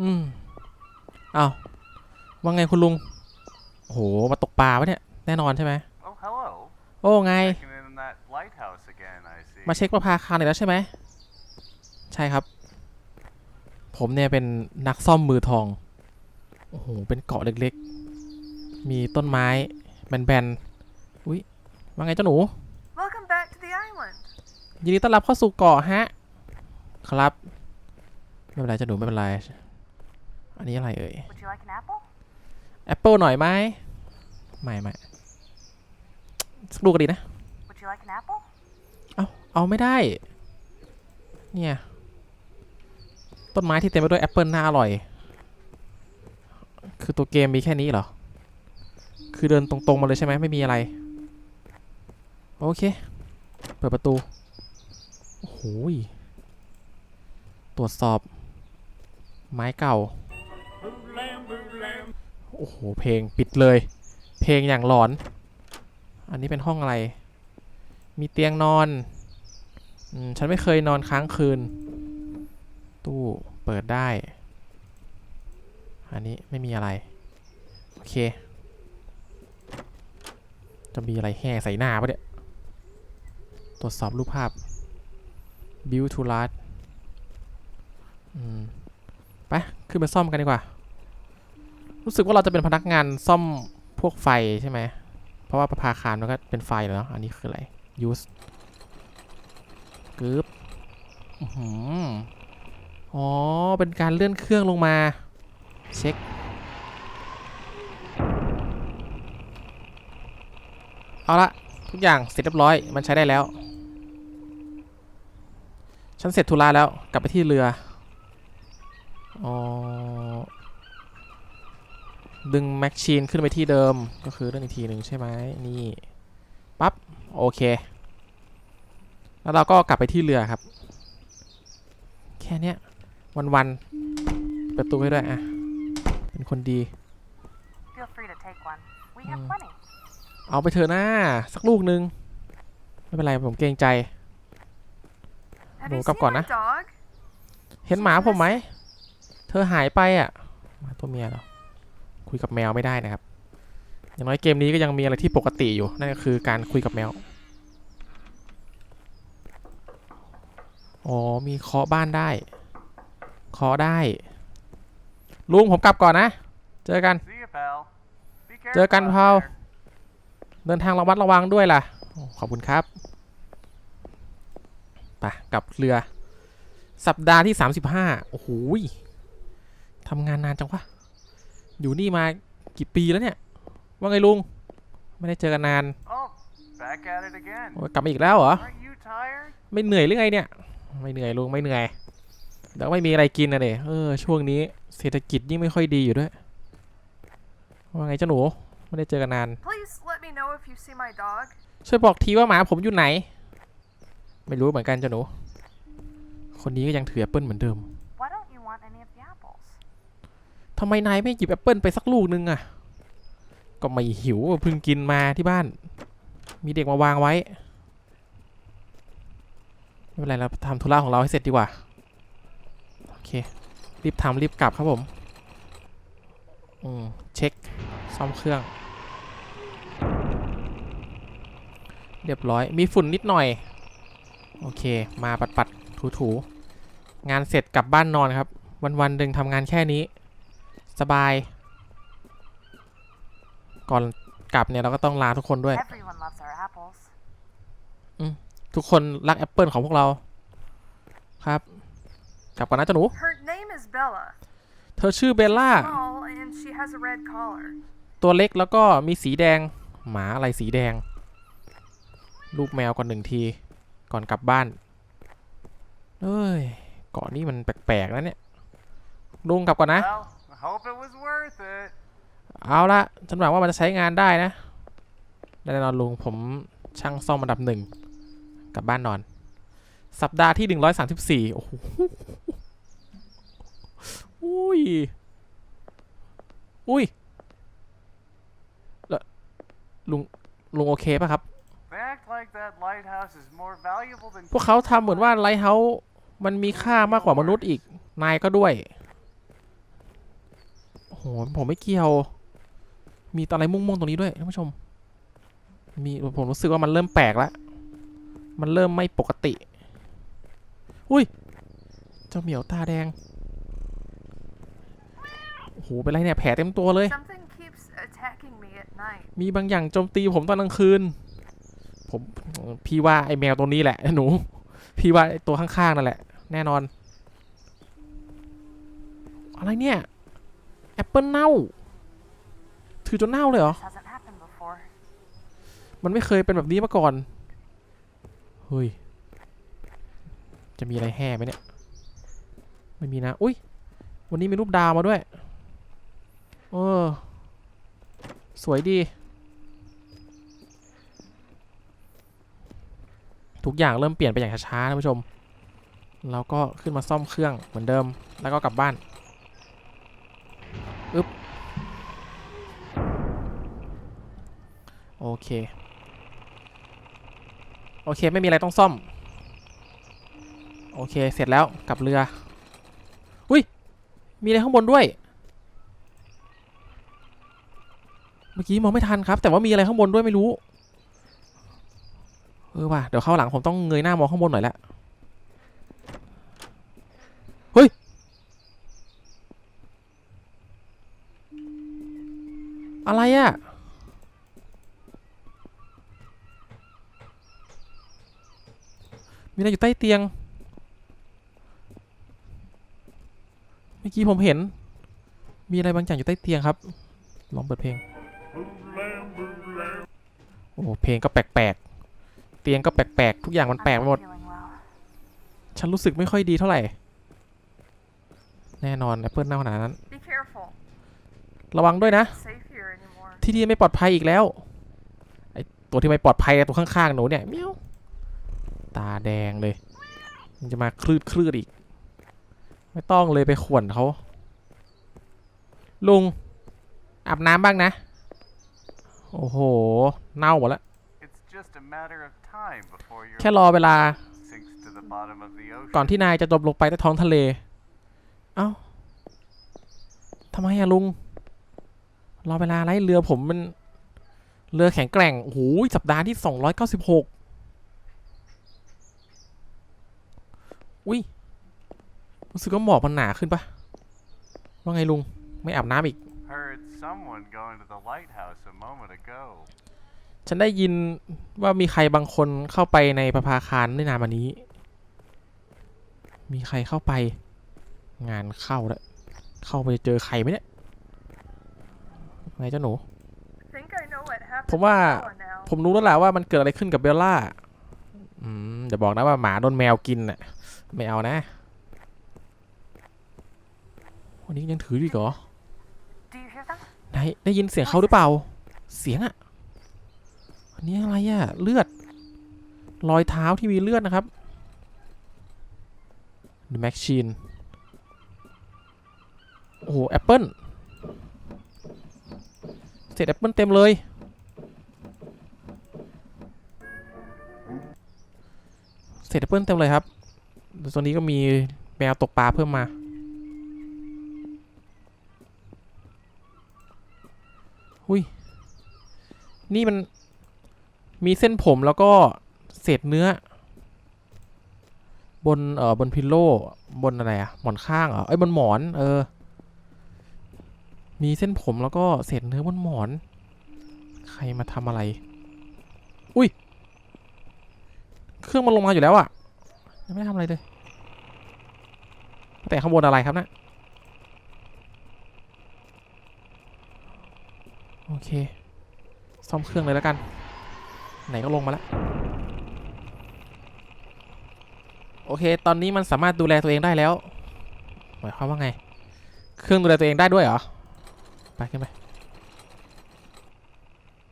อืมเอาว่าไงคุณลุงโอ้โหมาตกปลาวะเนี่ย แน่นอนใช่ไหม Oh, hello. โอ้ไง Checking in on that lighthouse again, I see. มาเช็คประภาคารอีกแล้วใช่ไหม ใช่ครับ ผมเนี่ยเป็นนักซ่อมมือทอง โอ้โห เป็นเกาะเล็กๆ มีต้นไม้ แบนๆ อุ้ยว่าไงเจ้าหนู Welcome back to the island. ยินดีต้อนรับเข้าสู่เกาะฮะ ครับ ไม่เป็นไรเจ้าหนูไม่เป็นไร อันนี้อะไรเอ่ย Would you like an apple? แอปเปิลหน่อยไหมไม่ไม่สักลูกก็ดีนะ Would you like an apple? เอาเอาไม่ได้ เนี่ย ต้นไม้ที่เต็มไปด้วยแอปเปิลน่าอร่อย คือตัวเกมมีแค่นี้เหรอ คือเดินตรงๆมาเลยใช่ไหมไม่มีอะไร โอเค เปิดประตู โอ้โหยตรวจสอบ ไม้เก่า โอ้โห เพลงปิดเลย เพลงอย่างหลอน อันนี้เป็นห้องอะไร มีเตียงนอนอฉันไม่เคยนอนค้างคืน ตู้เปิดได้ อันนี้ไม่มีอะไร โอเค จะมีอะไรแห่ใส่หน้าปะเนี่ย ตรวจสอบรูปภาพ Build to last ไป ขึ้นไปซ่อมกันดีกว่า รู้สึกว่าเราจะเป็นพนักงานซ่อมพวกไฟใช่ไหม เพราะว่าประภาคารมันก็เป็นไฟแล้วเนาะ อันนี้คืออะไร use กึบอื้อหืออ๋อ เป็นการเลื่อนเครื่องลงมา เช็ค เอาละทุกอย่างเสร็จเรียบร้อย มันใช้ได้แล้ว ฉันเสร็จธุระแล้ว กลับไปที่เรือ อ๋อ ดึงแม็กชีนขึ้นไปที่เดิมก็คือเรื่องอีกทีหนึ่งใช่ไหมนี่ปั๊บโอเค แล้วเราก็กลับไปที่เรือครับ แค่เนี้ยวันๆเปิดประตูให้ด้วยอะ เป็นคนดี Feel free to take one. We have Mm. plenty. เอาไปเถอะนะสักลูกหนึ่งไม่เป็นไรผมเกรงใจ Have Đồ you cắp seen còn my á? dog? เห็นหมาผมไหม เธอหายไปอะหมาตัวเมียเหรอ คุยกับแมวไม่ได้นะครับ อย่างน้อยเกมนี้ก็ยังมีอะไรที่ปกติอยู่ นั่นก็คือการคุยกับแมว อ๋อ มีเคาะบ้านได้ เคาะได้ ลุงผมกลับก่อนนะ เจอกัน เจอกันพาวเดินทางระมัดระวังด้วยล่ะ ขอบคุณครับไปกลับเรือ สัปดาห์ที่ 35 โอ้โหทำงานนานจังวะ อยู่นี่มากี่ปีแล้วเนี่ย ว่าไงลุง ไม่ได้เจอกันนาน Oh, back at it again. โอ้ยกลับมาอีกแล้วเหรอ Aren't you tired? ไม่เหนื่อยหรือไงเนี่ย ไม่เหนื่อยลุงไม่เหนื่อยเดี๋ยวไม่มีอะไรกินนะเด็เออช่วงนี้เศรษฐกิจยิ่งไม่ค่อยดีอยู่ด้วย ว่าไงเจ้าหนูไม่ได้เจอกันนาน Please let me know if you see my dog. ช่วยบอกทีว่าหมาผมอยู่ไหน ไม่รู้เหมือนกันเจ้าหนู คนนี้ก็ยังถือแอปเปิลเหมือนเดิม ทำไมนายไม่หยิบแอปเปิลไปสักลูกนึงอะก็ไม่หิวเพิ่งกินมาที่บ้าน มีเด็กมาวางไว้ ไม่เป็นไรเราทำธุระของเราให้เสร็จดีกว่า โอเค รีบทำรีบกลับครับผม อืม เช็ค ซ่อมเครื่อง เรียบร้อย มีฝุ่นนิดหน่อย โอเค มาปัดปัดถูถูงานเสร็จกลับบ้านนอนครับ วันวันหนึ่งทำงานแค่นี้ สบาย ก่อนกลับเนี่ยเราก็ต้องลาทุกคนด้วย Everyone loves our apples. ทุกคนรักแอปเปิลของพวกเรา ครับ กลับก่อนนะเจ้าหนู Her name is Bella. เธอชื่อเบลล่า Small and she has a red collar. ตัวเล็กแล้วก็มีสีแดง หมาอะไรสีแดงลูกแมวก่อนหนึ่งที ก่อนกลับบ้าน เอ้ยเกาะนี่มันแปลกๆแล้วเนี่ยลุงกลับก่อนนะ Well, I hope it was worth it. เอาละฉันหวังว่ามันจะใช้งานได้นะแน่นอนลุงผมช่างซ่อมอันดับหนึ่งกลับบ้านนอน สัปดาห์ที่หนึ่งร้อยสามสิบสี่โอ้โหอุ้ย อุ้ยแล้วลุง ลุงโอเคป่ะครับ Act like that lighthouse is more valuable than พวกเขาทำเหมือนว่าไลท์เฮาส์มันมีค่ามากกว่ามนุษย์อีก นายก็ด้วย ผมไม่เกี่ยว มีอะไรม่วงๆตรงนี้ด้วยท่านผู้ชม มีผมรู้สึกว่ามันเริ่มแปลกแล้วมันเริ่มไม่ปกติ อุ้ย เจ้าเหมียวตาแดง โอ้โห เป็นไรเนี่ย แผลเต็มตัวเลย Something keeps attacking me at night. มีบางอย่างโจมตีผมตอนกลางคืน ผม พี่ว่าไอแมวตัวนี้แหละ หนู พี่ว่าไอ้ตัวข้างๆนั่นแหละ แน่นอน อะไรเนี่ย แอปเปิลเน่า ถือจนเน่าเลยเหรอ มันไม่เคยเป็นแบบนี้มาก่อน เฮ้ย จะมีอะไรแห่ไหมเนี่ย ไม่มีนะ อุ้ย วันนี้มีรูปดาวมาด้วย เออ สวยดี ทุกอย่างเริ่มเปลี่ยนไปอย่างช้าๆนะผู้ชมเราก็ขึ้นมาซ่อมเครื่องเหมือนเดิม แล้วก็กลับบ้าน อึ๊บ โอเค โอเค ไม่มีอะไรต้องซ่อม โอเค เสร็จแล้วกลับเรือ อุ้ย มีอะไรข้างบนด้วย เมื่อกี้มองไม่ทันครับ แต่ว่ามีอะไรข้างบนด้วยไม่รู้ เออว่ะ เดี๋ยวเข้าหลังผมต้องเงยหน้ามองข้างบนหน่อยละ เฮ้ย อะไรอะมีอะไรอยู่ใต้เตียง เมื่อกี้ผมเห็น มีอะไรบางอย่างอยู่ใต้เตียงครับ ลองเปิดเพลง โอ้โหเพลงก็แปลกๆ เตียงก็แปลกๆ ทุกอย่างมัน I'm แปลกไปหม not ด feeling well. ฉันรู้สึกไม่ค่อยดีเท่าไหร่ แน่นอนแอปเปิลเน่าขนาดนั้น Be careful. ระวังด้วยนะ ที่นี่ไม่ปลอดภัยอีกแล้ว ไอตัวที่ไม่ปลอดภัยอะตัวข้างๆหนูเนี่ยเมียวตาแดงเลย มันจะมาคลืดคลืดอีก ไม่ต้องเลยไปข่วนเขา ลุง อาบน้ำบ้างนะ โอ้โห เน่าหมดแล้ว It's just a matter of time before your แค่รอเวลา sinks to the bottom of the ocean. ก่อนที่นายจะจมลงไปใต้ท้องทะเล เอ้าทำไมอะลุง รอเวลาไรเรือผมมันเรือแข็งแกร่งโอ้โหสัปดาห์ที่296อุ้ยรู้สึกว่าหมอกมันหนาขึ้นปะว่าไงลุง ไม่อาบน้ำอีก Heard someone going to the lighthouse a moment ago. ฉันได้ยินว่ามีใครบางคนเข้าไปในประภาคารไม่นานมานี้ มีใครเข้าไป งานเข้าแล้ว เข้าไปเจอใครไหมเนี่ย ไงเจ้าหนู Think I know what happened ผมว่า to Bella now. ผมรู้แล้วแหละว่ามันเกิดอะไรขึ้นกับเบลล่าอืมอย่าบอกนะว่าหมาโดนแมวกินน่ะ ไม่เอานะ วันนี้ยังถืออยู่อีกเหรอ Do you hear them? ไหนได้ยินเสียงเขาหรือเปล่า เสียงอะอันนี้อะไรอะเลือด รอยเท้าที่มีเลือดนะครับ The Machine โอ้โหแอปเปิล เศษแอปเปิลเต็มเลย เศษแอปเปิลเต็มเลยครับตัวนี้ก็มีแมวตกปลาเพิ่มมาอุ้ยนี่มันมีเส้นผมแล้วก็เศษเนื้อ บนเอ่อบนพิลโลบนอะไรอะหมอนข้างเหรอเอ้ยบนหมอน เออ มีเส้นผมแล้วก็เศษเนื้อบนหมอน ใครมาทำอะไร อุ้ย เครื่องมันลงมาอยู่แล้วอะยังไม่ทำอะไรเลย แต่ข้างบนอะไรครับเนะโอเค ซ่อมเครื่องเลยแล้วกัน ไหนก็ลงมาแล้ว โอเค ตอนนี้มันสามารถดูแลตัวเองได้แล้ว หมายความว่าไง เครื่องดูแลตัวเองได้ด้วยเหรอ ไปขึ้นไป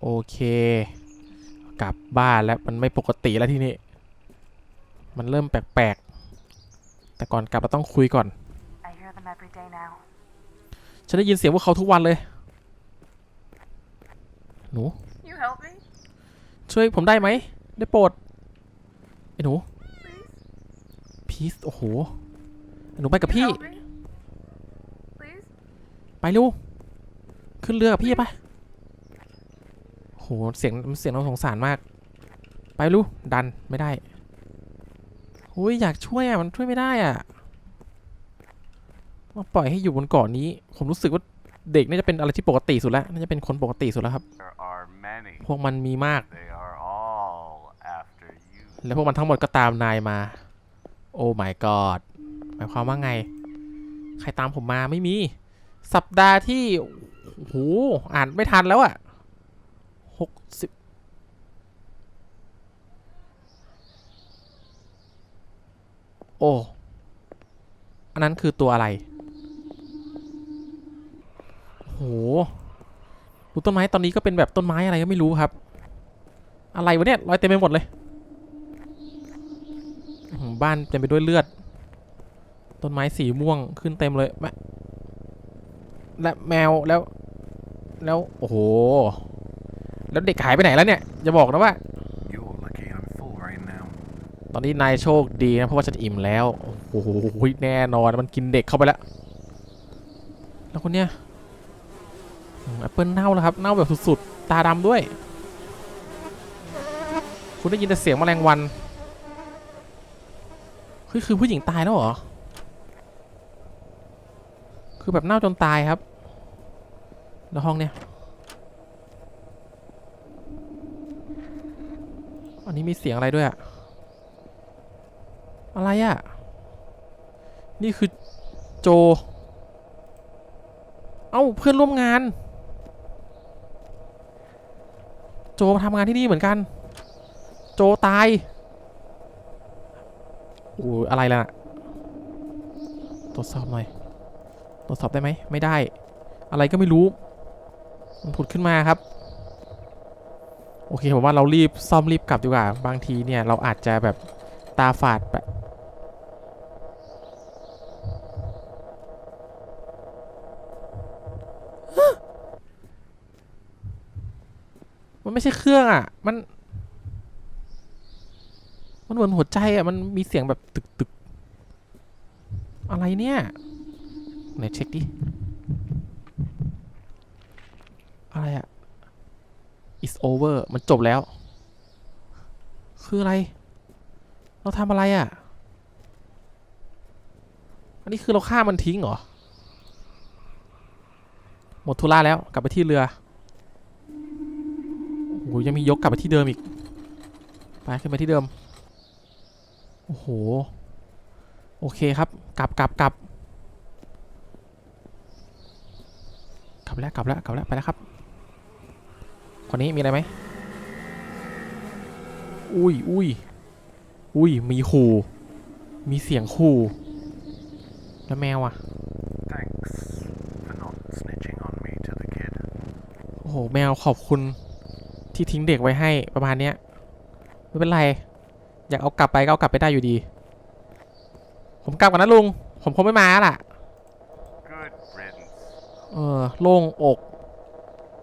โอเค กลับบ้านแล้วมันไม่ปกติแล้วที่นี่ มันเริ่มแปลกๆ แต่ก่อนกลับเราต้องคุยก่อน I hear them every day now. ฉันได้ยินเสียงพวกเขาทุกวันเลย หนู You help me, ช่วยผมได้ไหม ได้โปรด ไอ้หนู please. พีซโอ้โห หนูไปกับ You พี่ help me, please. ไปเร็ว ขึ้นเรือกับพี่ปะโห เสียงเสียงเราสงสารมาก ไปลูกดันไม่ได้โอ้ยอยากช่วยอะ มันช่วยไม่ได้อะมาปล่อยให้อยู่บนเกาะนี้ ผมรู้สึกว่าเด็กน่าจะเป็นอะไรที่ปกติสุดแล้ว น่าจะเป็นคนปกติสุดแล้วครับ There are many. พวกมันมีมาก They are all after you. และพวกมันทั้งหมดก็ตามนายมา โอ้ my god หมายความว่าไง ใครตามผมมาไม่มี สัปดาห์ที่ โอ้โหอ่านไม่ทันแล้วอะ่ะหกสิบโอ้อันนั้นคือตัวอะไรโอ้โหดูต้นไม้ตอนนี้ก็เป็นแบบต้นไม้อะไรก็ไม่รู้ครับ อะไรวะเนี่ยรอยเต็มไปหมดเลยบ้านเต็มไปด้วยเลือด ต้นไม้สีม่วงขึ้นเต็มเลยแมและแมวแล้ว แล้วโอ้โห แล้วเด็กหายไปไหนแล้วเนี่ยจะบอกนะว่า You're lucky I'm full right now. ตอนนี้นายโชคดีนะเพราะว่าฉันอิ่มแล้วโอ้โหแน่นอนมันกินเด็กเข้าไปแล้ว แล้วคนเนี้ยแอปเปิลเน่าแล้วครับเน่าแบบสุดๆตาดำด้วย คุณได้ยินแต่เสียงแมลงวันเฮ้ยคือผู้หญิงตายแล้วเหรอ คือแบบเน่าจนตายครับ แล้วห้องเนี้ยอันนี้มีเสียงอะไรด้วยอะอะไรอะนี่คือโจ เอ้าเพื่อนร่วมงาน โจมาทำงานที่นี่เหมือนกัน โจตายโอ้อะไรล่ะ ตรวจสอบหน่อย ตรวจสอบได้ไหม ไม่ได้ อะไรก็ไม่รู้ มันผุดขึ้นมาครับ โอเคผมว่าเรารีบซ่อมรีบกลับดีกว่า บางทีเนี่ยเราอาจจะแบบตาฝาดแบบมันไม่ใช่เครื่องอะ มัน มันเหมือนหัวใจอะ มันมีเสียงแบบตึกตึกอะไรเนี่ย ไหนเช็คดิ อะไรอะ it's over มันจบแล้ว คืออะไร เราทำอะไรอะอันนี้คือเราฆ่ามันทิ้งเหรอ หมดธุระแล้วกลับไปที่เรือโอ้โหยังมียกกลับไปที่เดิมอีก ไปขึ้นไปที่เดิม โอ้โห โอเคครับ กลับกลับกลับกลับแล้วกลับแล้วกลับแล้วไปแล้วครับ คนนี้มีอะไรไหมอุ้ยอุ้ยอุ้ยมีขู่มีเสียงขู่แล้วแมวอะ Thanks for not snitching on me to the kid. โอ้โหแมวขอบคุณที่ทิ้งเด็กไว้ให้ประมาณเนี้ยไม่เป็นไร อยากเอากลับไปก็เอากลับไปได้อยู่ดี ผมกลับก่อนนะลุง ผมคงไม่มาแล้วล่ะ Good riddance. เออโล่งอก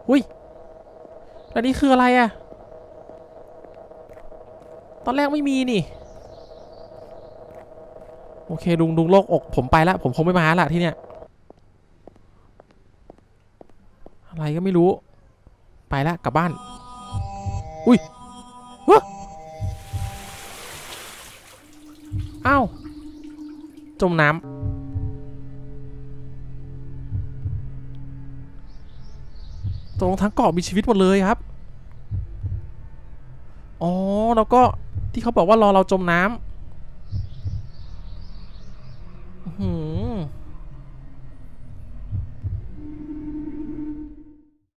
อุ้ย แล้วนี่คืออะไรอะตอนแรกไม่มีนี่ โอเคลุงลุงโล่งอก ผมไปละผมคงไม่มาละที่เนี้ยอะไรก็ไม่รู้ ไปละกลับบ้าน อุ้ยเฮ้อ้าว จมน้ำ ตรงทั้งเกาะมีชีวิตหมดเลยครับ อ๋อ แล้วก็ที่เขาบอกว่ารอเราจมน้ำ